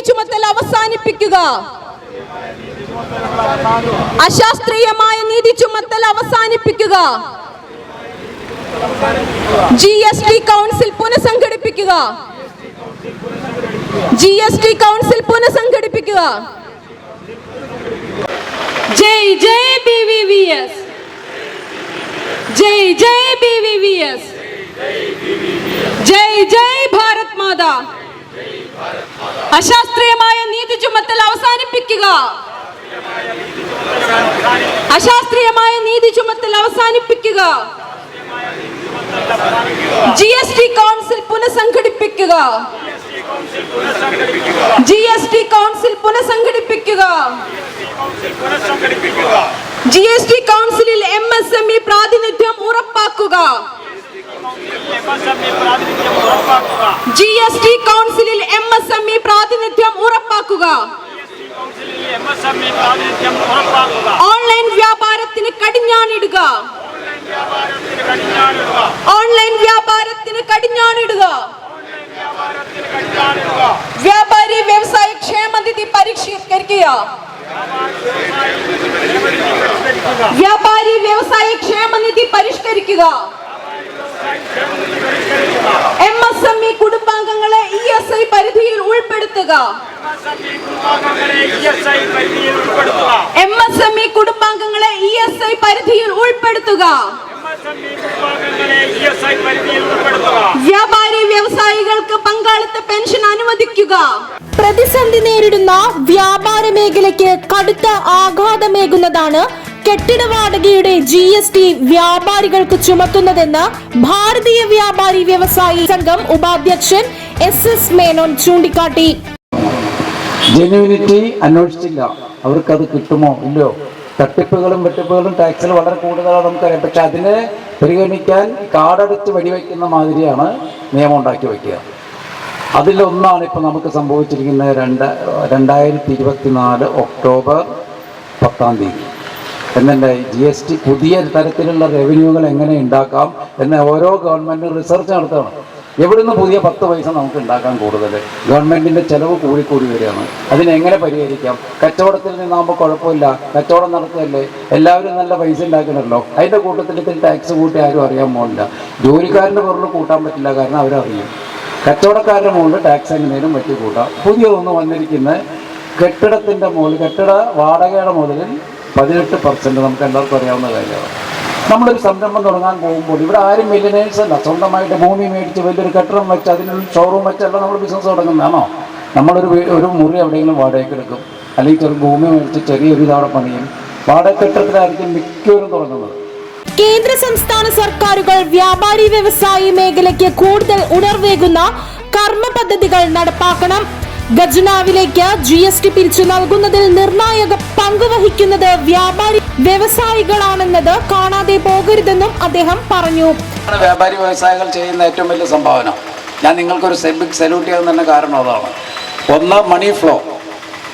നീതി ചുമത്തൽ അവസാനിപ്പിക്കുക. അശാസ്ത്രീയമായ നീതി ചുമത്തൽ അവസാനിപ്പിക്കുക. ജി എസ് ടി കൗൺസിൽ പുനഃസംഘടിപ്പിക്കുക. ജി എസ് ടി കൗൺസിൽ പുനഃസംഘടിപ്പിക്കുക. ജയ് ജയ് ബി വി വി എസ് ജയ് ജയ് ബി വി വി എസ് ജയ് ജയ് ഭാരത് മാതാ. അശാസ്ത്രീയമായ നീതി ചുമത്തൽ അവസാനിപ്പിക്കുക. അശാസ്ത്രീയമായ നീതി ചുമത്തൽ അവസാനിപ്പിക്കുക. ജി എസ് ടി കൗൺസിൽ പുനഃസംഘടിപ്പിക്കുക. ജി എസ് ടി കൗൺസിൽ പുനഃസംഘടിപ്പിക്കുക. ജി എസ് ടി കൗൺസിലിൽ എം എസ് എം ഇ പ്രാതിനിധ്യം ഉറപ്പാക്കുക. ജി എസ് ടി കൗൺസിലിൽ എം എസ് എം ഇ പ്രാതിനിധ്യം ഉറപ്പാക്കുക. ഓൺലൈൻ വ്യാപാരത്തിന് കടിഞ്ഞാണിടുക. ഓൺലൈൻ വ്യാപാരത്തിന് കടിഞ്ഞാണിടുക. വ്യാപാരി വ്യവസായ ക്ഷേമനിധി പരിഷ്കരിക്കുക. വ്യാപാരി വ്യവസായ ക്ഷേമനിധി പരിഷ്കരിക്കുക. എം എസ് എം ഇ കുടുംബാംഗങ്ങളെ ഇ എസ് ഐ പരിധിയിൽ ഉൾപ്പെടുത്തുക. എം എസ് എം ഇ കുടുംബാംഗങ്ങളെ ഇ എസ് ഐ പരിധിയിൽ ഉൾപ്പെടുത്തുക. വ്യാപാരി വ്യവസായികൾക്ക് പങ്കാളിത്ത പെൻഷൻ അനുവദിക്കുക. പ്രതിസന്ധി നേരിടുന്ന വ്യാപാര മേഖലയ്ക്ക് കടുത്ത ആഘാതമേകുന്നതാണ് കെട്ടിട വാടകയുടെ ജി എസ് ടി വ്യാപാരികൾക്ക് ചുമത്തുന്നതെന്ന് ഭാരതീയ വ്യാപാരി വ്യവസായി സംഘം ഉപാധ്യക്ഷൻ എസ് എസ് മേനോൻ ചൂണ്ടിക്കാട്ടി. ജെന്യൂനിറ്റി അന്വേഷിച്ചില്ല. അവർക്കത് കിട്ടുമോ? ഇല്ലയോ? തട്ടിപ്പുകളും വെട്ടിപ്പുകളും ടാക്സിൽ വളരെ കൂടുതലാണ് നമുക്കറിയാം. പക്ഷെ അതിനെ പരിഗണിക്കാൻ കാടടച്ച് വെടിവെക്കുന്ന മാതിരിയാണ് നിയമം ഉണ്ടാക്കി വയ്ക്കുക അതിലൊന്നാണ് ഇപ്പോൾ നമുക്ക് സംഭവിച്ചിരിക്കുന്നത് രണ്ട് രണ്ടായിരത്തി ഇരുപത്തിനാല് ഒക്ടോബർ പത്താം തീയതി. എന്നുണ്ടായി ജി എസ് ടി പുതിയ തരത്തിലുള്ള റവന്യൂകൾ എങ്ങനെ ഉണ്ടാക്കാം എന്ന ഓരോ ഗവൺമെന്റും റിസർച്ച് നടത്തണം. എവിടുന്ന് പുതിയ പത്ത് പൈസ നമുക്ക് ഉണ്ടാക്കാൻ കൂടുതൽ ഗവൺമെന്റിന്റെ ചിലവ് കൂടിക്കൂടി വരികയാണ്. അതിനെങ്ങനെ പരിഹരിക്കാം? കച്ചവടത്തിൽ നിന്നാകുമ്പോൾ കുഴപ്പമില്ല. കച്ചവടം നടക്കുകയല്ലേ എല്ലാവരും നല്ല പൈസ ഉണ്ടാക്കണമല്ലോ അതിന്റെ കൂട്ടത്തിൽ ടാക്സ് കൂട്ടി ആരും അറിയാൻ പോകില്ല ജോലിക്കാരന്റെ പുറത്ത് കൂട്ടാൻ പറ്റില്ല കാരണം അവരറിയും. കച്ചവടക്കാരുടെ മുകളിൽ ടാക്സ് എങ്ങനെയും പറ്റി കൂട്ടാം പുതിയതൊന്ന് വന്നിരിക്കുന്ന കെട്ടിടത്തിന്റെ മുകളിൽ കെട്ടിട വാടകയുടെ മുതലിൽ പതിനെട്ട് പെർസെന്റ് നമുക്ക് എല്ലാവർക്കും അറിയാവുന്ന കാര്യമാണ്. നമ്മളൊരു സംരംഭം തുടങ്ങാൻ പോകുമ്പോൾ ഇവിടെ ആരും മില്യനേഴ്സ് അല്ല. സ്വന്തമായിട്ട് ഭൂമി മേടിച്ച് വലിയൊരു കെട്ടിടം വെച്ച് അതിനൊരു ഷോറൂം വെച്ചല്ല നമ്മൾ ബിസിനസ് തുടങ്ങുന്നതാണോ നമ്മളൊരു ഒരു മുറി എവിടെയെങ്കിലും വാടകയ്ക്ക് എടുക്കും. അല്ലെങ്കിൽ ചെറു ഭൂമി മേടിച്ച് ചെറിയൊരു ഇതവിടെ പണിയും. വാടക കെട്ടിടത്തിലായിരിക്കും മിക്കവരും തുടങ്ങുന്നത്. കേന്ദ്ര സംസ്ഥാന സർക്കാരുകൾ വ്യാപാരി വ്യവസായി മേഖലയ്ക്ക് കൂടുതൽ ഉണർവേകുന്ന കർമ്മ പദ്ധതികൾ നടപ്പാക്കണം. ഖജനാവിലേക്ക് ജി എസ് ടി പിരിച്ചു നൽകുന്നതിൽ നിർണായക പങ്ക് വഹിക്കുന്നത് വ്യാപാരി വ്യവസായികളാണെന്നത് കാണാതെ പോകരുതെന്നും അദ്ദേഹം പറഞ്ഞു. വ്യാപാരി വ്യവസായികൾ ചെയ്യുന്ന ഏറ്റവും വലിയ സംഭാവന. ഞാൻ നിങ്ങൾക്കൊരു ബിഗ് സല്യൂട്ട് ചെയ്യാൻ തന്നെ കാരണം അതാണ്. ഒന്ന് മണി ഫ്ലോ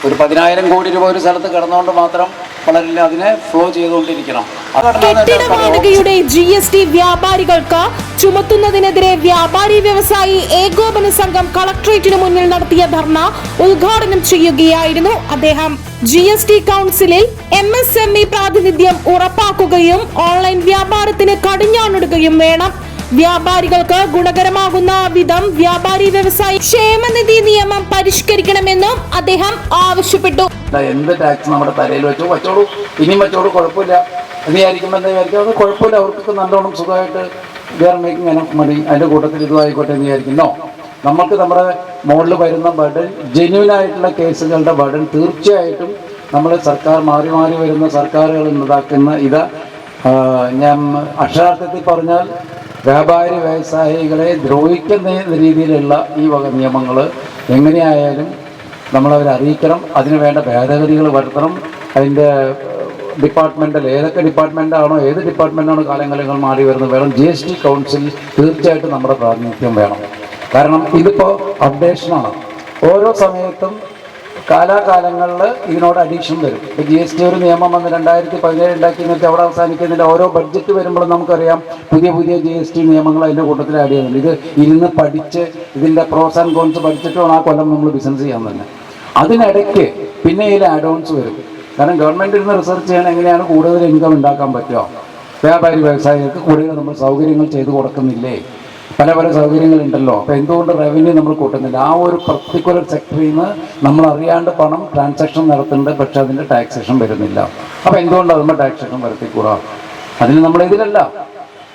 ഒരു പതിനായിരം കോടി രൂപ ഒരു സ്ഥലത്ത് കിടന്നുകൊണ്ട് മാത്രം വളരില്ല അതിനെ ഫ്ലോ ചെയ്തുകൊണ്ടിരിക്കണം. അതാണ് കെട്ടിട എല്ലാവർക്കും വാടകയുടെ ജി എസ് ടി വ്യാപാരികൾക്ക് ചുമത്തുന്നതിനെതിരെ വ്യാപാരി വ്യവസായി ഏകോപന സംഘം കളക്ടറേറ്റിന് മുന്നിൽ നടത്തിയ ധർണ ഉദ്ഘാടനം ചെയ്യുകയായിരുന്നു അദ്ദേഹം. ജി എസ് ടി കൗൺസിലിൽ എം എസ് എം ഇ പ്രാതിനിധ്യം ഉറപ്പാക്കുകയും ഓൺലൈൻ വ്യാപാരത്തിന് കടിഞ്ഞാണിടുകയും വേണം. വ്യാപാരികൾക്ക് ഗുണകരമാകുന്ന വിധം വ്യാപാരി വ്യവസായി ക്ഷേമനിധി നിയമം പരിഷ്കരിക്കണമെന്നും അദ്ദേഹം ആവശ്യപ്പെട്ടു. എന്ത് ടാക്സ് നമ്മുടെ തലയിൽ വെച്ചു വെച്ചോളൂ. ഇനിയും വെച്ചോളൂ കുഴപ്പമില്ല. വിചാരിക്കുമ്പോൾ എന്താ വിചാരിക്കും അത് കുഴപ്പമില്ല. അവർക്കൊക്കെ നല്ലോണം സുഖമായിട്ട് വേറെ മേക്കിംഗ് എനഫ് മതി. അതിന്റെ കൂട്ടത്തിൽ ഇതുമായിക്കോട്ടെ എന്ന് വിചാരിക്കുന്നോ. നമുക്ക് നമ്മുടെ മുകളിൽ വരുന്ന ബർഡൻ ജെന്യൂൻ ആയിട്ടുള്ള കേസുകളുടെ ബർഡൻ തീർച്ചയായിട്ടും നമ്മൾ സർക്കാർ മാറി മാറി വരുന്ന സർക്കാരുകൾ ഉണ്ടാക്കുന്ന ഇത് ഞാൻ അക്ഷരാർത്ഥത്തിൽ പറഞ്ഞാൽ വ്യാപാരി വ്യവസായികളെ ദ്രോഹിക്കുന്ന രീതിയിലുള്ള ഈ വക നിയമങ്ങൾ എങ്ങനെയായാലും നമ്മളവരെ അറിയിക്കണം. അതിനു വേണ്ട ഭേദഗതികൾ വരുത്തണം. അതിന്റെ ഡിപ്പാർട്ട്മെന്റിൽ ഏതൊക്കെ ഡിപ്പാർട്ട്മെന്റാണോ ഏത് ഡിപ്പാർട്ട്മെന്റാണോ കാലങ്ങളിൽ മാറി വരുന്നത് വേണം. ജി എസ് ടി കൗൺസിൽ തീർച്ചയായിട്ടും നമ്മുടെ പ്രാതിനിധ്യം വേണം. കാരണം ഇതിപ്പോൾ അപ്ഡേഷനാണ് ഓരോ സമയത്തും കാലാകാലങ്ങളിൽ ഇതിനോട് അഡീഷൻ വരും. ഇപ്പോൾ ജി എസ് ടി ഒരു നിയമം വന്ന് രണ്ടായിരത്തി പതിനേഴ് ഉണ്ടാക്കി എന്നിട്ട് അവിടെ അവസാനിക്കുന്നില്ല ഓരോ ബഡ്ജറ്റ് വരുമ്പോഴും നമുക്കറിയാം പുതിയ പുതിയ ജി എസ് ടി നിയമങ്ങൾ അതിന്റെ കൂട്ടത്തിൽ ആഡ് ചെയ്യുന്നുണ്ട്. ഇത് ഇരുന്ന് പഠിച്ച് ഇതിന്റെ പ്രോസ് ആൻഡ് കോൺസ് പഠിച്ചിട്ട് വേണം ആ കൊല്ലം നമ്മൾ ബിസിനസ് ചെയ്യാൻ തന്നെ. അതിനിടയ്ക്ക് പിന്നെ ഇതിൽ ആഡ് ഓൺസ് വരും. കാരണം ഗവൺമെന്റ് ഇരുന്ന് റിസർച്ച് ചെയ്യാൻ എങ്ങനെയാണ് കൂടുതൽ ഇൻകം ഉണ്ടാക്കാൻ പറ്റുക? വ്യാപാരി വ്യവസായികൾക്ക് കൂടുതൽ നമ്മൾ സൗകര്യങ്ങൾ ചെയ്തു കൊടുക്കുന്നില്ലേ? പല പല സൗകര്യങ്ങളുണ്ടല്ലോ അപ്പോൾ എന്തുകൊണ്ട് റവന്യൂ നമ്മൾ കൂട്ടുന്നില്ല? ആ ഒരു പർട്ടിക്കുലർ സെക്ടറിൽ നിന്ന് നമ്മൾ അറിയാണ്ട് പണം ട്രാൻസാക്ഷൻ നടത്തുന്നുണ്ട് പക്ഷെ അതിന്റെ ടാക്സേഷൻ വരുന്നില്ല. അപ്പോൾ എന്തുകൊണ്ട് അതുമ്പോൾ ടാക്സേഷൻ വരുത്തിക്കൂടാ? അതിന് നമ്മൾ ഇതിലല്ല.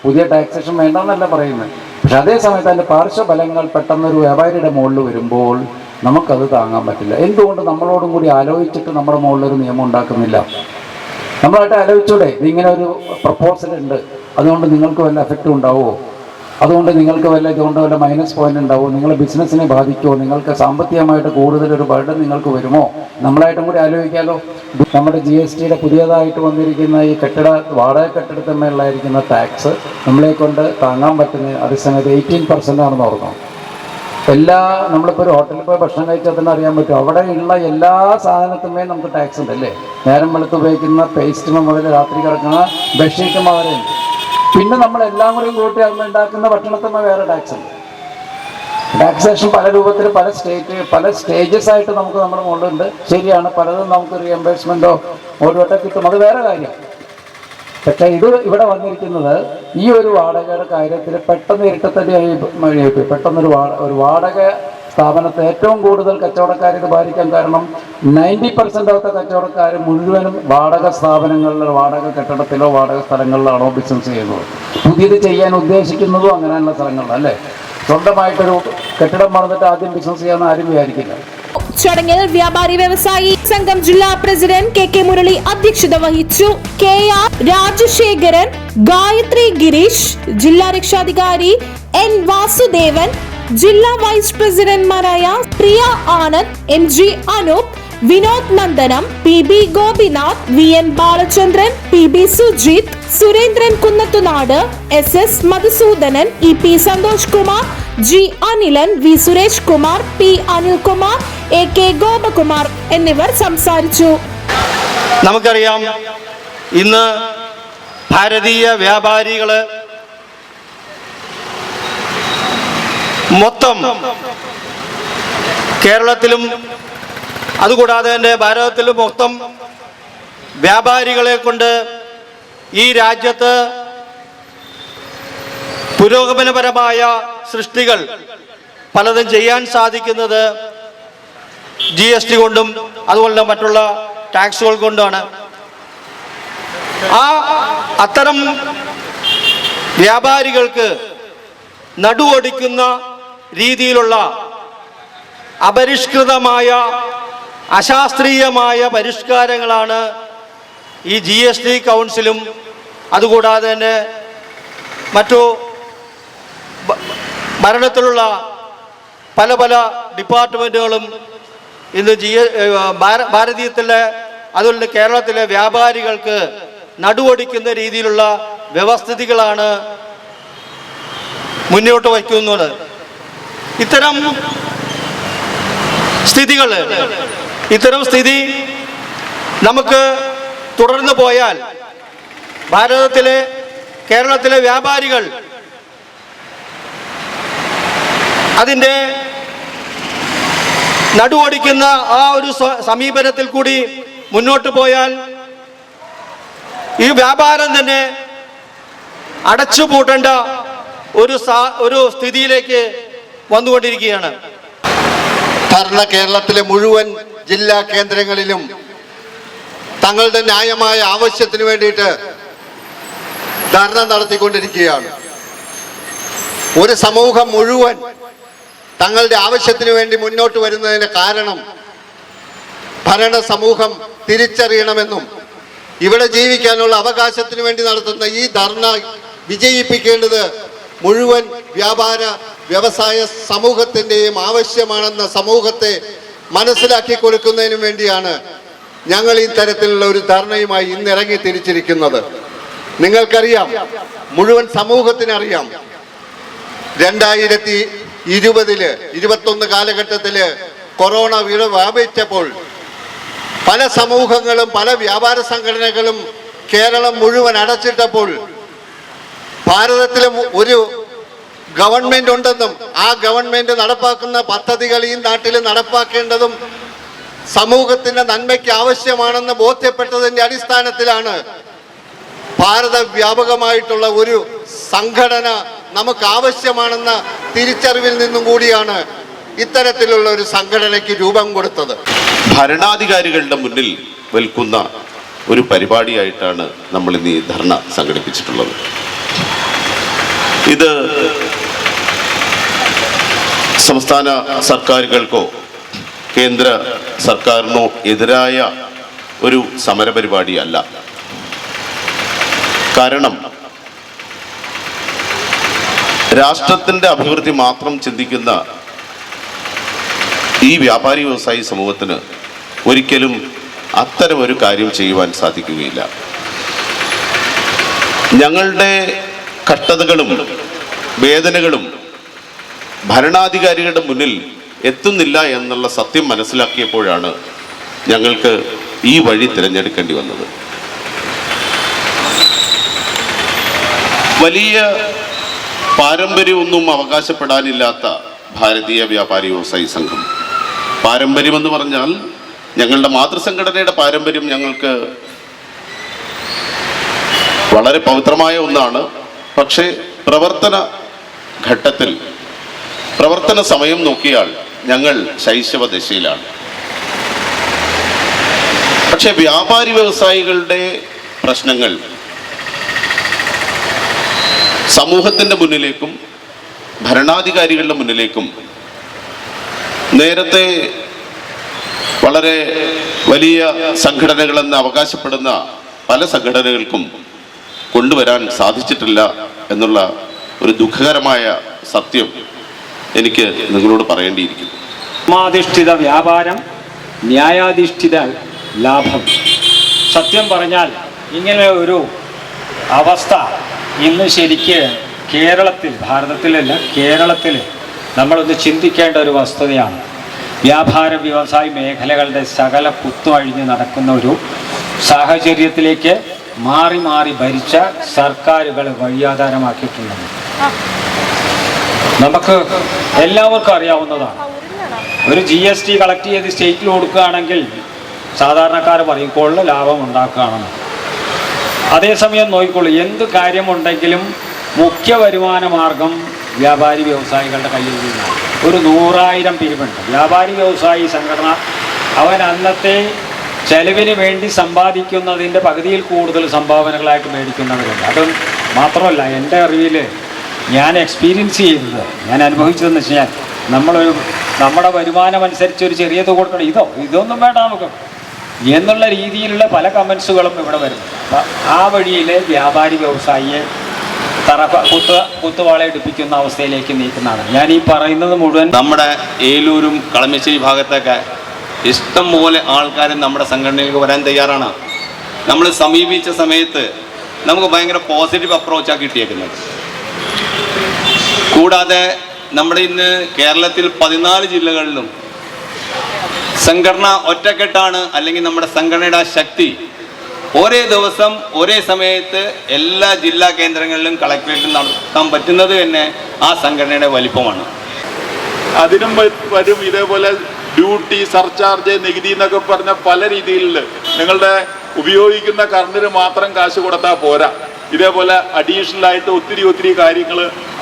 പുതിയ ടാക്സേഷൻ വേണ്ടെന്നല്ല പറയുന്നത്. പക്ഷെ അതേ സമയത്ത് അതിന്റെ പാർശ്വഫലങ്ങൾ പെട്ടെന്നൊരു വ്യാപാരിയുടെ മുകളിൽ വരുമ്പോൾ നമുക്കത് താങ്ങാൻ പറ്റില്ല. എന്തുകൊണ്ട് നമ്മളോടും കൂടി ആലോചിച്ചിട്ട് നമ്മുടെ മുകളിലൊരു നിയമം ഉണ്ടാക്കുന്നില്ല? നമ്മളായിട്ട് ആലോചിച്ചൂടെ ഇങ്ങനെ ഒരു പ്രപ്പോസൽ ഉണ്ട്. അതുകൊണ്ട് നിങ്ങൾക്ക് വല്ല എഫക്റ്റ് ഉണ്ടാവുമോ അതുകൊണ്ട് നിങ്ങൾക്ക് വല്ല ഇതുകൊണ്ട് വല്ല മൈനസ് പോയിന്റ് ഉണ്ടാവുമോ നിങ്ങളുടെ ബിസിനസ്സിനെ ബാധിക്കുമോ നിങ്ങൾക്ക് സാമ്പത്തികമായിട്ട് കൂടുതലൊരു ബർഡൻ നിങ്ങൾക്ക് വരുമോ? നമ്മളായിട്ടും കൂടി ആലോചിക്കാലോ. നമ്മുടെ ജി എസ് ടിയുടെ പുതിയതായിട്ട് വന്നിരിക്കുന്ന ഈ കെട്ടിട വാടക കെട്ടിടത്തിന്മേലായിരിക്കുന്ന ടാക്സ് നമ്മളെ കൊണ്ട് താങ്ങാൻ പറ്റുന്ന അതേസമയത്ത് എയ്റ്റീൻ പെർസെന്റ് ആണെന്ന് ഓർക്കണം. എല്ലാ നമ്മളിപ്പോൾ ഒരു ഹോട്ടലിൽ പോയി ഭക്ഷണം കഴിച്ചാൽ തന്നെ അറിയാൻ പറ്റും. അവിടെയുള്ള എല്ലാ സാധനത്തിന്മേൽ നമുക്ക് ടാക്സ് ഉണ്ട് അല്ലേ? നേരം വെളുത്ത് ഉപയോഗിക്കുന്ന പേസ്റ്റിന് മുതൽ രാത്രി കിടക്കുന്ന ബെഡ്ഷീറ്റും അവരെ ഉണ്ട്. പിന്നെ നമ്മൾ എല്ലാം കൂടി കൂട്ടി അന്ന് ഉണ്ടാക്കുന്ന ഭക്ഷണത്തിന്മേൽ വേറെ ടാക്സ് ഉണ്ട്. ടാക്സേഷൻ പല രൂപത്തിൽ പല സ്റ്റേറ്റ് പല സ്റ്റേജസ് ആയിട്ട് നമുക്ക് നമ്മുടെ മുകളിലുണ്ട്. ശരിയാണ് പലതും നമുക്ക് റീഎംബേഴ്സ്മെന്റോ വട്ടം കിട്ടും. അത് വേറെ കാര്യം. പക്ഷെ ഇത് ഇവിടെ വന്നിരിക്കുന്നത് ഈ ഒരു വാടകയുടെ കാര്യത്തിൽ പെട്ടെന്ന് ഇരട്ടത്തടിയായി മഴയായി പെട്ടെന്നൊരു ഒരു വാടക സ്ഥാപനത്തെ ഏറ്റവും കൂടുതൽ കച്ചവടക്കാരെ ബാധിക്കാൻ കാരണം നയന്റി പെർസെന്റ് ഓഫ് കച്ചവടക്കാർ മുഴുവനും വാടക സ്ഥാപനങ്ങളിലോ വാടക കെട്ടിടത്തിലോ വാടക സ്ഥലങ്ങളിലാണോ ബിസിനസ് ചെയ്യുന്നത്. പുതിയത് ചെയ്യാൻ ഉദ്ദേശിക്കുന്നതും അങ്ങനെയുള്ള സ്ഥലങ്ങളിലല്ലേ സ്വന്തമായിട്ടൊരു കെട്ടിടം മറന്നിട്ട് ആദ്യം ബിസിനസ് ചെയ്യാമെന്ന് ആരും വിചാരിക്കില്ല. ചടങ്ങിൽ വ്യാപാരി വ്യവസായി സംഘം ജില്ലാ പ്രസിഡന്റ് കെ കെ മുരളി അധ്യക്ഷത വഹിച്ചു. കെ ആർ രാജശേഖരൻ ഗായത്രി ഗിരീഷ് ജില്ലാ രക്ഷാധികാരി എൻ വാസുദേവൻ ജില്ലാ vice പ്രസിഡന്റ്മാരായ Priya Anand M G Anoop Vinod Nandanam P B Gopinath V N Balachandran P B Sujith Surendran Kunnathunad S S Madhusoodanan E P Santhosh Kumar G Anilan V Suresh Kumar P Anilkumar A K Gopakumar എന്നിവർ സംസാരിച്ചു. നമുക്കറിയാം ഇന്ന് ഭാരതീയ വ്യാപാരികൾ മൊത്തം കേരളത്തിലും അതുകൂടാതെ തന്നെ ഭാരതത്തിൽ മൊത്തം വ്യാപാരികളെ കൊണ്ട് ഈ രാജ്യത്ത് പുരോഗമനപരമായ സൃഷ്ടികൾ പലതും ചെയ്യാൻ സാധിക്കുന്നത് ജി എസ് ടി കൊണ്ടും അതുപോലെ മറ്റുള്ള ടാക്സുകൾ കൊണ്ടാണ്. ആ അത്തരം വ്യാപാരികൾക്ക് നടുവൊടിക്കുന്ന രീതിയിലുള്ള അപരിഷ്കൃതമായ അശാസ്ത്രീയമായ പരിഷ്കാരങ്ങളാണ് ഈ ജി എസ് ടി കൗൺസിലും അതുകൂടാതെ തന്നെ മറ്റു ഭരണത്തിലുള്ള പല പല ഡിപ്പാർട്ട്മെന്റുകളും ഇന്ന് ജി ഭാരതീയത്തിലെ അതുപോലെ കേരളത്തിലെ വ്യാപാരികൾക്ക് നടുവടിക്കുന്ന രീതിയിലുള്ള വ്യവസ്ഥിതികളാണ് മുന്നോട്ട് വയ്ക്കുന്നത്. ഇത്തരം സ്ഥിതികൾ ഇത്തരം സ്ഥിതി നമുക്ക് തുടർന്നു പോയാൽ ഭാരതത്തിലെ കേരളത്തിലെ വ്യാപാരികൾ അതിന്റെ നടുവടിക്കുന്ന ആ ഒരു സമീപനത്തിൽ കൂടി മുന്നോട്ട് പോയാൽ ഈ വ്യാപാരം തന്നെ അടച്ചുപൂട്ടേണ്ട ഒരു ഒരു സ്ഥിതിയിലേക്ക് വന്നുകൊണ്ടിരിക്കുകയാണ്. ഭരണ കേരളത്തിലെ മുഴുവൻ ജില്ലാ കേന്ദ്രങ്ങളിലും തങ്ങളുടെ ന്യായമായ ആവശ്യത്തിന് വേണ്ടിയിട്ട് ധർണ നടത്തിക്കൊണ്ടിരിക്കുകയാണ്. ഒരു സമൂഹം മുഴുവൻ തങ്ങളുടെ ആവശ്യത്തിന് വേണ്ടി മുന്നോട്ട് വരുന്നതിന് കാരണം ഭരണ സമൂഹം തിരിച്ചറിയണമെന്നും ഇവിടെ ജീവിക്കാനുള്ള അവകാശത്തിന് വേണ്ടി നടത്തുന്ന ഈ ധർണ വിജയിപ്പിക്കേണ്ടത് മുഴുവൻ വ്യാപാര വ്യവസായ സമൂഹത്തിന്റെയും ആവശ്യമാണെന്ന സമൂഹത്തെ മനസ്സിലാക്കി കൊടുക്കുന്നതിനും വേണ്ടിയാണ് ഞങ്ങൾ ഈ തരത്തിലുള്ള ഒരു ധർണയുമായി ഇന്ന് ഇറങ്ങി തിരിച്ചിരിക്കുന്നത്. നിങ്ങൾക്കറിയാം മുഴുവൻ സമൂഹത്തിനറിയാം രണ്ടായിരത്തി ഇരുപതിൽ ഇരുപത്തൊന്ന് കാലഘട്ടത്തിൽ കൊറോണ വീട് വ്യാപിച്ചപ്പോൾ പല സമൂഹങ്ങളും പല വ്യാപാര സംഘടനകളും കേരളം മുഴുവൻ അടച്ചിട്ടപ്പോൾ ഭാരതത്തിലെ ഒരു ഗവൺമെന്റ് ഉണ്ടെന്നും ആ ഗവൺമെന്റ് നടപ്പാക്കുന്ന പദ്ധതികൾ ഈ നാട്ടിൽ നടപ്പാക്കേണ്ടതും സമൂഹത്തിന്റെ നന്മയ്ക്ക് ആവശ്യമാണെന്ന് ബോധ്യപ്പെട്ടതിന്റെ അടിസ്ഥാനത്തിലാണ് ഭാരത വ്യാപകമായിട്ടുള്ള ഒരു സംഘടന നമുക്ക് ആവശ്യമാണെന്ന തിരിച്ചറിവിൽ നിന്നും കൂടിയാണ് ഇത്തരത്തിലുള്ള ഒരു സംഘടനയ്ക്ക് രൂപം കൊടുത്തത്. ഭരണാധികാരികളുടെ മുന്നിൽ വിൽക്കുന്ന ഒരു പരിപാടിയായിട്ടാണ് നമ്മൾ ഇന്ന് ഈ ധർണ സംഘടിപ്പിച്ചിട്ടുള്ളത്. ഇത് സംസ്ഥാന സർക്കാരുകൾക്കോ കേന്ദ്ര സർക്കാരിനോ എതിരായ ഒരു സമരപരിപാടിയല്ല. കാരണം രാഷ്ട്രത്തിന്റെ അഭിവൃദ്ധി മാത്രം ചിന്തിക്കുന്ന ഈ വ്യാപാരി വ്യവസായി സമൂഹത്തിന് ഒരിക്കലും അത്തരമൊരു കാര്യം ചെയ്യുവാൻ സാധിക്കുകയില്ല. ഞങ്ങളുടെ കഷ്ടതകളും വേദനകളും ഭരണാധികാരികളുടെ മുന്നിൽ എത്തുന്നില്ല എന്നുള്ള സത്യം മനസ്സിലാക്കിയപ്പോഴാണ് ഞങ്ങൾക്ക് ഈ വഴി തിരഞ്ഞെടുക്കേണ്ടി വന്നത്. വലിയ പാരമ്പര്യമൊന്നും അവകാശപ്പെടാനില്ലാത്ത ഭാരതീയ വ്യാപാരി വ്യവസായി സംഘം. പാരമ്പര്യമെന്ന് പറഞ്ഞാൽ ഞങ്ങളുടെ മാതൃസംഘടനയുടെ പാരമ്പര്യം ഞങ്ങൾക്ക് വളരെ പവിത്രമായ ഒന്നാണ്. പക്ഷേ പ്രവർത്തന ഘട്ടത്തിൽ പ്രവർത്തന സമയം നോക്കിയാൽ ഞങ്ങൾ ശൈശവ ദശയിലാണ്. പക്ഷെ വ്യാപാരി വ്യവസായികളുടെ പ്രശ്നങ്ങൾ സമൂഹത്തിന്റെ മുന്നിലേക്കും ഭരണാധികാരികളുടെ മുന്നിലേക്കും നേരത്തെ വളരെ വലിയ സംഘടനകളെന്ന് അവകാശപ്പെടുന്ന പല സംഘടനകൾക്കും കൊണ്ടുവരാൻ സാധിച്ചിട്ടില്ല എന്നുള്ള ഒരു ദുഃഖകരമായ സത്യം എനിക്ക് നിങ്ങളോട് പറയേണ്ടിയിരിക്കുന്നു. ധർമാധിഷ്ഠിത വ്യാപാരം ന്യായാധിഷ്ഠിത ലാഭം. സത്യം പറഞ്ഞാൽ ഇങ്ങനെ ഒരു അവസ്ഥ ഇന്ന് ശരിക്ക് കേരളത്തിൽ ഭാരതത്തിലല്ല കേരളത്തിൽ നമ്മളൊന്ന് ചിന്തിക്കേണ്ട ഒരു വസ്തുതയാണ്. വ്യാപാര വ്യവസായ മേഖലകളുടെ സകല കുത്തുവഴിഞ്ഞ് നടക്കുന്ന ഒരു സാഹചര്യത്തിലേക്ക് മാറി മാറി ഭരിച്ച സർക്കാരുകൾ വഴിയാധാരമാക്കിയിട്ടുള്ളത് നമുക്ക് എല്ലാവർക്കും അറിയാവുന്നതാണ്. ഒരു ജി എസ് ടി കളക്ട് ചെയ്ത് സ്റ്റേറ്റിൽ കൊടുക്കുകയാണെങ്കിൽ സാധാരണക്കാർ പറയും കൊള്ള ലാഭം ഉണ്ടാക്കുകയാണെന്ന്. അതേസമയം നോക്കിക്കോളൂ എന്ത് കാര്യമുണ്ടെങ്കിലും മുഖ്യ വരുമാന മാർഗം വ്യാപാരി വ്യവസായികളുടെ കയ്യിൽ നിന്നാണ്. ഒരു നൂറായിരം പിരിവുണ്ട്. വ്യാപാരി വ്യവസായി സംഘടന അവൻ അന്നത്തെ ചെലവിന് വേണ്ടി സമ്പാദിക്കുന്നതിന്റെ പകുതിയിൽ കൂടുതൽ സംഭാവനകളായിട്ട് മേടിക്കുന്നവരുണ്ട്. അത് മാത്രമല്ല എന്റെ അറിവിൽ ഞാൻ എക്സ്പീരിയൻസ് ചെയ്തത് ഞാൻ അനുഭവിച്ചതെന്ന് വെച്ച് കഴിഞ്ഞാൽ നമ്മളൊരു നമ്മുടെ വരുമാനം അനുസരിച്ച് ഒരു ചെറിയ തുക കൊടുക്കണം. ഇതോ ഇതൊന്നും വേണ്ട നമുക്ക്. എന്നുള്ള രീതിയിലുള്ള പല കമൻസുകളും ഇവിടെ വരുന്നു. ആ വഴിയിൽ വ്യാപാരി വ്യവസായിയെ തറ കുത്തു കുത്തുവാളയെടുപ്പിക്കുന്ന അവസ്ഥയിലേക്ക് നീക്കുന്നതാണ്. ഞാൻ ഈ പറയുന്നത് മുഴുവൻ നമ്മുടെ ഏലൂരും കളമശ്ശേരി ഭാഗത്തൊക്കെ ഇഷ്ടം പോലെ ആൾക്കാർ നമ്മുടെ സംഘടനയിലേക്ക് വരാൻ തയ്യാറാണ്. നമ്മൾ സമീപിച്ച സമയത്ത് നമുക്ക് ഭയങ്കര പോസിറ്റീവ് അപ്രോച്ചാണ് കിട്ടിയേക്കുന്നത്. കൂടാതെ നമ്മുടെ ഇന്ന് കേരളത്തിൽ പതിനാല് ജില്ലകളിലും സംഘടന ഒറ്റക്കെട്ടാണ് അല്ലെങ്കിൽ നമ്മുടെ സംഘടനയുടെ ശക്തി ഒരേ ദിവസം ഒരേ സമയത്ത് എല്ലാ ജില്ലാ കേന്ദ്രങ്ങളിലും കളക്ടറേറ്റിൽ നടത്താൻ പറ്റുന്നത് തന്നെ ആ സംഘടനയുടെ വലിപ്പമാണ്. അതിനും വരും ഇതേപോലെ ഡ്യൂട്ടി സർചാർജ് നികുതി എന്നൊക്കെ പറഞ്ഞ പല രീതിയിലുള്ള നിങ്ങളുടെ ഉപയോഗിക്കുന്ന കറണ്ടിന് മാത്രം കാശ് കൊടുത്താൽ പോരാ. ഇതേപോലെ അഡീഷണൽ ആയിട്ട് ഒത്തിരി ഒത്തിരി കാര്യങ്ങൾ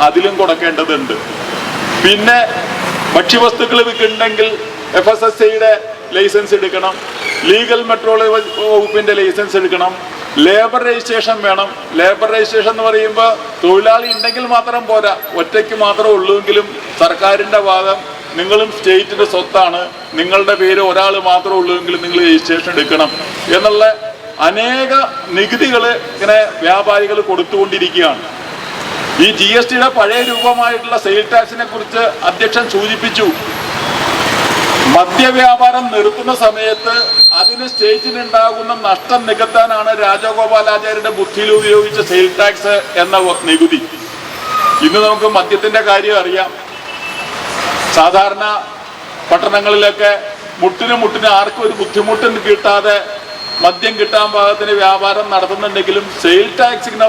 അതിലും കൊടുക്കേണ്ടതുണ്ട്. പിന്നെ ഭക്ഷ്യവസ്തുക്കൾ വിൽക്കുന്നുണ്ടെങ്കിൽ എഫ് എസ് എസ് ഐയുടെ ലൈസൻസ് എടുക്കണം. ലീഗൽ മെട്രോളജി വകുപ്പിന്റെ ലൈസൻസ് എടുക്കണം. ലേബർ രജിസ്ട്രേഷൻ വേണം. ലേബർ രജിസ്ട്രേഷൻ എന്ന് പറയുമ്പോൾ തൊഴിലാളി ഉണ്ടെങ്കിൽ മാത്രം പോരാ. ഒറ്റയ്ക്ക് മാത്രമേ ഉള്ളൂവെങ്കിലും സർക്കാരിന്റെ വാദം നിങ്ങളും സ്റ്റേറ്റിന്റെ സ്വത്താണ്. നിങ്ങളുടെ പേര് ഒരാൾ മാത്രമേ ഉള്ളൂവെങ്കിലും നിങ്ങൾ രജിസ്ട്രേഷൻ എടുക്കണം. എന്നുള്ള അനേക നികുതികൾ ഇങ്ങനെ വ്യാപാരികൾ കൊടുത്തുകൊണ്ടിരിക്കുകയാണ്. ഈ ജി എസ് ടിയുടെ പഴയ രൂപമായിട്ടുള്ള സെയിൽ ടാക്സിനെ കുറിച്ച് അധ്യക്ഷൻ സൂചിപ്പിച്ചു. മദ്യവ്യാപാരം നിർത്തുന്ന സമയത്ത് അതിന് സ്റ്റേറ്റിനുണ്ടാകുന്ന നഷ്ടം നികത്താനാണ് രാജഗോപാലാചാര്യയുടെ ബുദ്ധിയിൽ ഉപയോഗിച്ച സെയിൽ ടാക്സ് എന്ന നികുതി. ഇന്ന് നമുക്ക് മദ്യത്തിന്റെ കാര്യം അറിയാം. സാധാരണ പട്ടണങ്ങളിലൊക്കെ മുട്ടിന് മുട്ടിന് ആർക്കും ഒരു ബുദ്ധിമുട്ടും കിട്ടാതെ മദ്യം കിട്ടാൻ പാകത്തിന് വ്യാപാരം നടത്തുന്നുണ്ടെങ്കിലും സെയിൽ ടാക്സ് ഇങ്ങനെ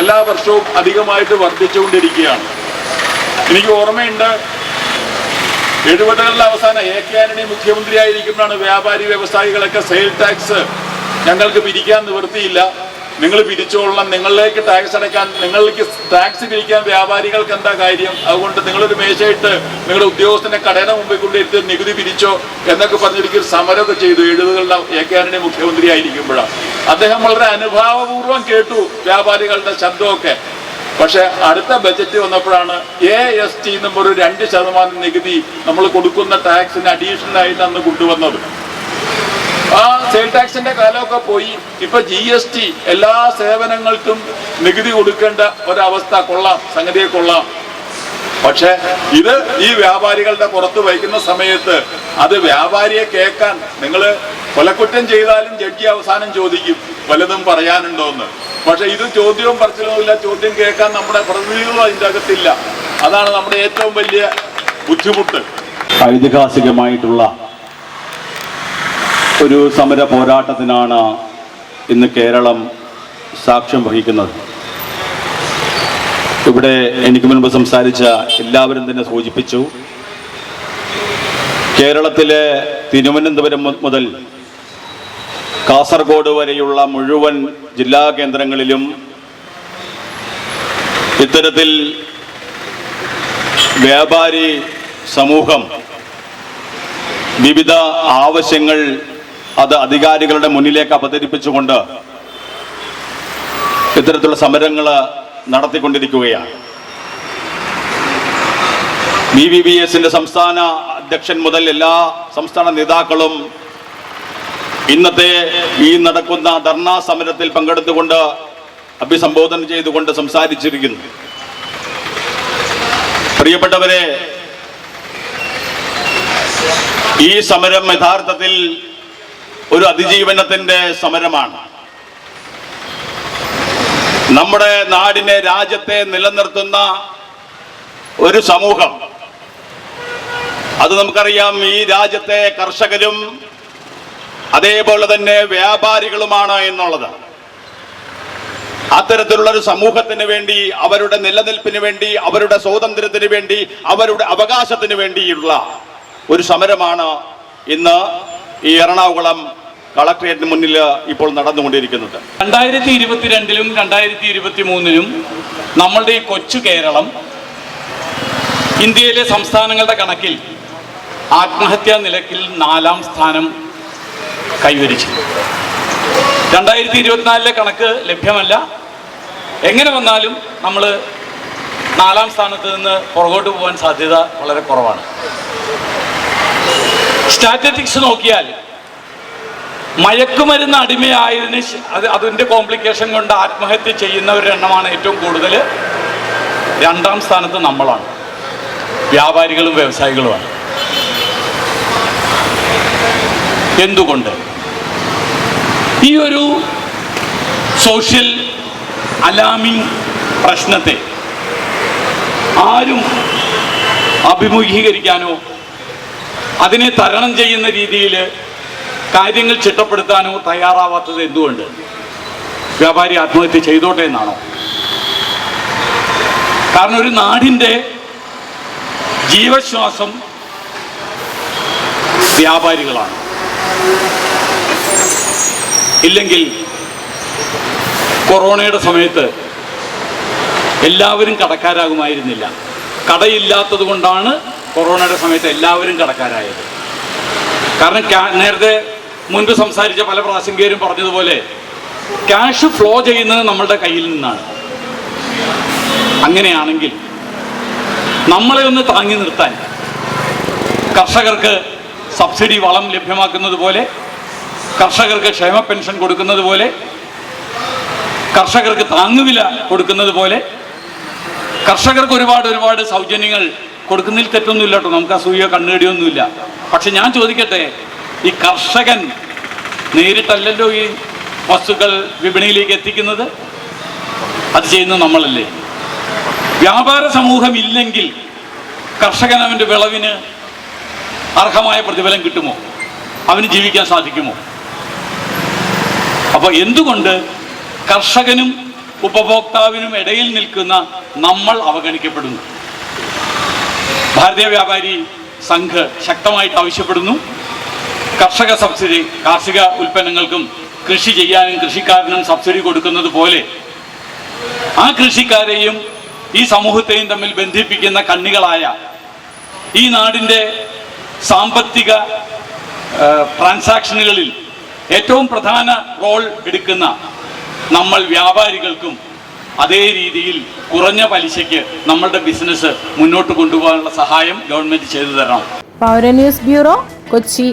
എല്ലാ വർഷവും അധികമായിട്ട് വർദ്ധിച്ചുകൊണ്ടിരിക്കുകയാണ്. എനിക്ക് ഓർമ്മയുണ്ട് എഴുപതുകളുടെ അവസാനം എ കെ ആന്റണി മുഖ്യമന്ത്രിയായിരിക്കുമ്പോഴാണ് വ്യാപാരി വ്യവസായികളൊക്കെ സെയിൽ ടാക്സ് ഞങ്ങൾക്ക് പിരിക്കാൻ നിവൃത്തിയില്ല. നിങ്ങൾ പിരിച്ചോളണം നിങ്ങളിലേക്ക് ടാക്സ് അടയ്ക്കാൻ നിങ്ങൾക്ക് ടാക്സ് പിരിക്കാൻ വ്യാപാരികൾക്ക് എന്താ കാര്യം? അതുകൊണ്ട് നിങ്ങളൊരു മേശയിട്ട് നിങ്ങളുടെ ഉദ്യോഗസ്ഥന്റെ കടയുടെ മുമ്പിൽ കൊണ്ടിരുത്തി നികുതി പിരിച്ചോ എന്നൊക്കെ പറഞ്ഞിരിക്കും സമരമൊക്കെ ചെയ്തു. എഴുപതുകളുടെ എ കെ ആന്റണി മുഖ്യമന്ത്രി ആയിരിക്കുമ്പോഴാണ് അദ്ദേഹം വളരെ അനുഭാവപൂർവം കേട്ടു വ്യാപാരികളുടെ ശബ്ദമൊക്കെ. പക്ഷെ അടുത്ത ബജറ്റ് വന്നപ്പോഴാണ് എ എസ് ടി എന്നും ഒരു രണ്ട് ശതമാനം നികുതി നമ്മൾ കൊടുക്കുന്ന ടാക്സിന് അഡീഷണൽ ആയിട്ട് അന്ന് കൊണ്ടുവന്നത്. ആ സെയിൽ ടാക്സിന്റെ കാലമൊക്കെ പോയി. ഇപ്പൊ ജി എസ് ടി എല്ലാ സേവനങ്ങൾക്കും നികുതി കൊടുക്കേണ്ട ഒരവസ്ഥ കൊള്ളാം സംഗതിയെ കൊള്ളാം. പക്ഷെ ഇത് ഈ വ്യാപാരികളുടെ പുറത്ത് വയ്ക്കുന്ന സമയത്ത് അത് വ്യാപാരിയെ കേൾക്കാൻ നിങ്ങൾ കൊലക്കുറ്റം ചെയ്താലും ജഡ്ജി അവസാനം ചോദിക്കും വല്ലതും പറയാനുണ്ടോന്ന് പക്ഷെ ഇത് ചോദ്യവും പറച്ചിലുമില്ല ചോദ്യം കേൾക്കാൻ നമ്മുടെ പ്രതിനിധികളും അതിന്റെ അകത്തില്ല. അതാണ് നമ്മുടെ ഏറ്റവും വലിയ ബുദ്ധിമുട്ട്. ഐതിഹാസികമായിട്ടുള്ള ഒരു സമര പോരാട്ടത്തിനാണ് ഇന്ന് കേരളം സാക്ഷ്യം വഹിക്കുന്നത്. ഇവിടെ എനിക്ക് മുൻപ് സംസാരിച്ച എല്ലാവരും തന്നെ സൂചിപ്പിച്ചു കേരളത്തിലെ തിരുവനന്തപുരം മുതൽ കാസർഗോഡ് വരെയുള്ള മുഴുവൻ ജില്ലാ കേന്ദ്രങ്ങളിലും ഇത്തരത്തിൽ വ്യാപാരി സമൂഹം വിവിധ ആവശ്യങ്ങൾ അത് അധികാരികളുടെ മുന്നിലേക്ക് അവതരിപ്പിച്ചുകൊണ്ട് ഇത്തരത്തിലുള്ള സമരങ്ങൾ നടത്തിക്കൊണ്ടിരിക്കുകയാണ്. ബി വി ബി എസിന്റെ സംസ്ഥാന അധ്യക്ഷൻ മുതൽ എല്ലാ സംസ്ഥാന നേതാക്കളും ഇന്നത്തെ ഈ നടക്കുന്ന ധർണാ സമരത്തിൽ പങ്കെടുത്തുകൊണ്ട് അഭിസംബോധന ചെയ്തുകൊണ്ട് സംസാരിച്ചിരിക്കുന്നു. പ്രിയപ്പെട്ടവരെ ഈ സമരം യഥാർത്ഥത്തിൽ ഒരു അതിജീവനത്തിന്റെ സമരമാണ്. നമ്മുടെ നാടിനെ രാജ്യത്തെ നിലനിർത്തുന്ന ഒരു സമൂഹം. അത് നമുക്കറിയാം ഈ രാജ്യത്തെ കർഷകരും അതേപോലെ തന്നെ വ്യാപാരികളുമാണ് എന്നുള്ളത്. അത്തരത്തിലുള്ള ഒരു സമൂഹത്തിന് വേണ്ടി അവരുടെ നിലനിൽപ്പിന് വേണ്ടി അവരുടെ സ്വാതന്ത്ര്യത്തിന് വേണ്ടി അവരുടെ അവകാശത്തിന് വേണ്ടിയുള്ള ഒരു സമരമാണ് ഇന്ന് ഈ എറണാകുളം കളക്ട്രേറ്റിന് മുന്നിൽ ഇപ്പോൾ നടന്നുകൊണ്ടിരിക്കുന്നത്. രണ്ടായിരത്തി ഇരുപത്തിരണ്ടിലും രണ്ടായിരത്തി ഇരുപത്തി മൂന്നിലും നമ്മളുടെ ഈ കൊച്ചു കേരളം ഇന്ത്യയിലെ സംസ്ഥാനങ്ങളുടെ കണക്കിൽ ആത്മഹത്യാ നിരക്കിൽ നാലാം സ്ഥാനം കൈവരിച്ചു. രണ്ടായിരത്തി ഇരുപത്തിനാലിലെ കണക്ക് ലഭ്യമല്ല. എങ്ങനെ വന്നാലും നമ്മൾ നാലാം സ്ഥാനത്ത് നിന്ന് പുറകോട്ട് പോകാൻ സാധ്യത വളരെ കുറവാണ്. സ്റ്റാറ്റിസ്റ്റിക്സ് നോക്കിയാൽ മയക്കുമരുന്ന് അടിമയായതിന് അത് അതിന്റെ കോംപ്ലിക്കേഷൻ കൊണ്ട് ആത്മഹത്യ ചെയ്യുന്നവരുടെ എണ്ണമാണ് ഏറ്റവും കൂടുതൽ. രണ്ടാം സ്ഥാനത്ത് നമ്മളാണ്. വ്യാപാരികളും വ്യവസായികളുമാണ്. എന്തുകൊണ്ട്? ഈ ഒരു സോഷ്യൽ അലാമിംഗ് പ്രശ്നത്തെ ആരും അഭിമുഖീകരിക്കാനോ അതിനെ തരണം ചെയ്യുന്ന രീതിയിൽ കാര്യങ്ങൾ ചിട്ടപ്പെടുത്താനോ തയ്യാറാവാത്തത് എന്തുകൊണ്ട്? വ്യാപാരി ആത്മഹത്യ ചെയ്തോട്ടെ എന്നാണോ? കാരണം ഒരു നാടിന്റെ ജീവശ്വാസം വ്യാപാരികളാണ്. ഇല്ലെങ്കിൽ കൊറോണയുടെ സമയത്ത് എല്ലാവരും കടക്കാരാകുമായിരുന്നില്ല. കടയില്ലാത്തത് കൊണ്ടാണ് കൊറോണയുടെ സമയത്ത് എല്ലാവരും കടക്കാരായത്. കാരണം നേരത്തെ മുൻപ് സംസാരിച്ച പല പ്രാസംഗികരും പറഞ്ഞതുപോലെ ക്യാഷ് ഫ്ലോ ചെയ്യുന്നത് നമ്മളുടെ കയ്യിൽ നിന്നാണ്. അങ്ങനെയാണെങ്കിൽ നമ്മളെ ഒന്ന് താങ്ങി നിർത്താൻ കർഷകർക്ക് സബ്സിഡി വളം ലഭ്യമാക്കുന്നത് പോലെ കർഷകർക്ക് ക്ഷേമ പെൻഷൻ കൊടുക്കുന്നത് പോലെ കർഷകർക്ക് താങ്ങുവില കൊടുക്കുന്നത് പോലെ കർഷകർക്ക് ഒരുപാട് ഒരുപാട് സൗജന്യങ്ങൾ കൊടുക്കുന്നതിൽ തെറ്റൊന്നുമില്ല കേട്ടോ. നമുക്ക് അസൂയ കണ്ണുകടിയൊന്നുമില്ല പക്ഷെ ഞാൻ ചോദിക്കട്ടെ ഈ കർഷകൻ നേരിട്ടല്ലല്ലോ ഈ വസ്തുക്കൾ വിപണിയിലേക്ക് എത്തിക്കുന്നത്? അത് ചെയ്യുന്നത് നമ്മളല്ലേ? വ്യാപാര സമൂഹം ഇല്ലെങ്കിൽ കർഷകൻ അവന്റെ വിളവിന് അർഹമായ പ്രതിഫലം കിട്ടുമോ? അവന് ജീവിക്കാൻ സാധിക്കുമോ? അപ്പോൾ എന്തുകൊണ്ട് കർഷകനും ഉപഭോക്താവിനും ഇടയിൽ നിൽക്കുന്ന നമ്മൾ അവഗണിക്കപ്പെടുന്നു? ഭാരതീയ വ്യാപാരി സംഘ് ശക്തമായിട്ട് ആവശ്യപ്പെടുന്നു. കർഷക സബ്സിഡി കാർഷിക ഉൽപ്പന്നങ്ങൾക്കും കൃഷി ചെയ്യാനും കൃഷിക്കാരനും സബ്സിഡി കൊടുക്കുന്നത് പോലെ ആ കൃഷിക്കാരെയും ഈ സമൂഹത്തെയും തമ്മിൽ ബന്ധിപ്പിക്കുന്ന കണ്ണികളായ ഈ നാടിന്റെ സാമ്പത്തിക ട്രാൻസാക്ഷനുകളിൽ ഏറ്റവും പ്രധാന റോൾ എടുക്കുന്ന നമ്മൾ വ്യാപാരികൾക്കും അതേ രീതിയിൽ കുറഞ്ഞ പലിശയ്ക്ക് നമ്മളുടെ ബിസിനസ് മുന്നോട്ട് കൊണ്ടുപോകാനുള്ള സഹായം ഗവൺമെന്റ് ചെയ്തു തരണം. Paura news bureau Kochi.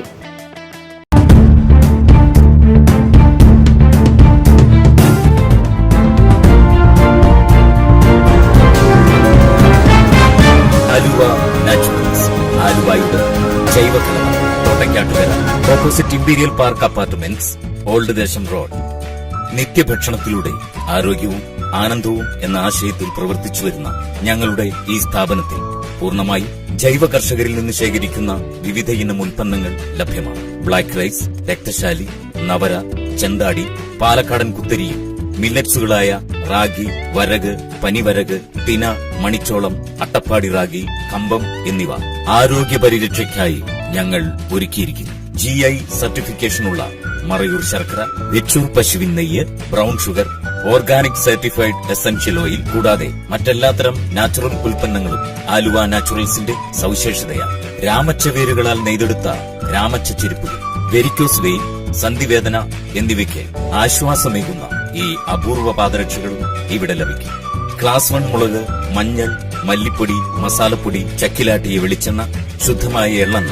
Aluva naturals ആലുവയുടെ ജൈവകലം Thottakkattukara opposite imperial park apartments old Desom road നിത്യഭക്ഷണത്തിലൂടെ ആരോഗ്യവും ആനന്ദവും എന്ന ആശയത്തിൽ പ്രവർത്തിച്ചു വരുന്ന ഞങ്ങളുടെ ഈ സ്ഥാപനത്തിൽ പൂർണമായി ജൈവ കർഷകരിൽ നിന്ന് ശേഖരിക്കുന്ന വിവിധ ഇനം ഉൽപ്പന്നങ്ങൾ ലഭ്യമാണ്. ബ്ലാക്ക് റൈസ് രക്തശാലി നവര ചെന്താടി പാലക്കാടൻ കുത്തരിയും മില്ലറ്റ്സുകളായ റാഗി വരക് പനിവരക് തിന മണിച്ചോളം അട്ടപ്പാടി റാഗി കമ്പം എന്നിവ ആരോഗ്യ പരിരക്ഷയ്ക്കായി ഞങ്ങൾ ഒരുക്കിയിരിക്കുന്നു. ജി ഐ സർട്ടിഫിക്കേഷനുള്ള മറയൂർ ശർക്കര വെച്ചൂർ പശുവിൻ നെയ്യ് brown sugar organic certified essential oil കൂടാതെ മറ്റെല്ലാത്തരം നാച്ചുറൽ ഉൽപ്പന്നങ്ങളും ആലുവ നാച്ചുറൽസിന്റെ സവിശേഷതയാണ്. രാമച്ച വേരുകളാൽ നെയ്തെടുത്ത രാമച്ച ചെരുപ്പുകൾ വെരിക്കോസ് വെയിൻ സന്ധിവേദന എന്നിവയ്ക്ക് ആശ്വാസമേകുന്ന ഈ അപൂർവ പാദരക്ഷകളും ഇവിടെ ലഭിക്കും. ക്ലാസ് വൺ മുളക് മഞ്ഞൾ മല്ലിപ്പൊടി മസാലപ്പൊടി ചക്കിലാട്ടിയ വെളിച്ചെണ്ണ ശുദ്ധമായ എള്ളെണ്ണ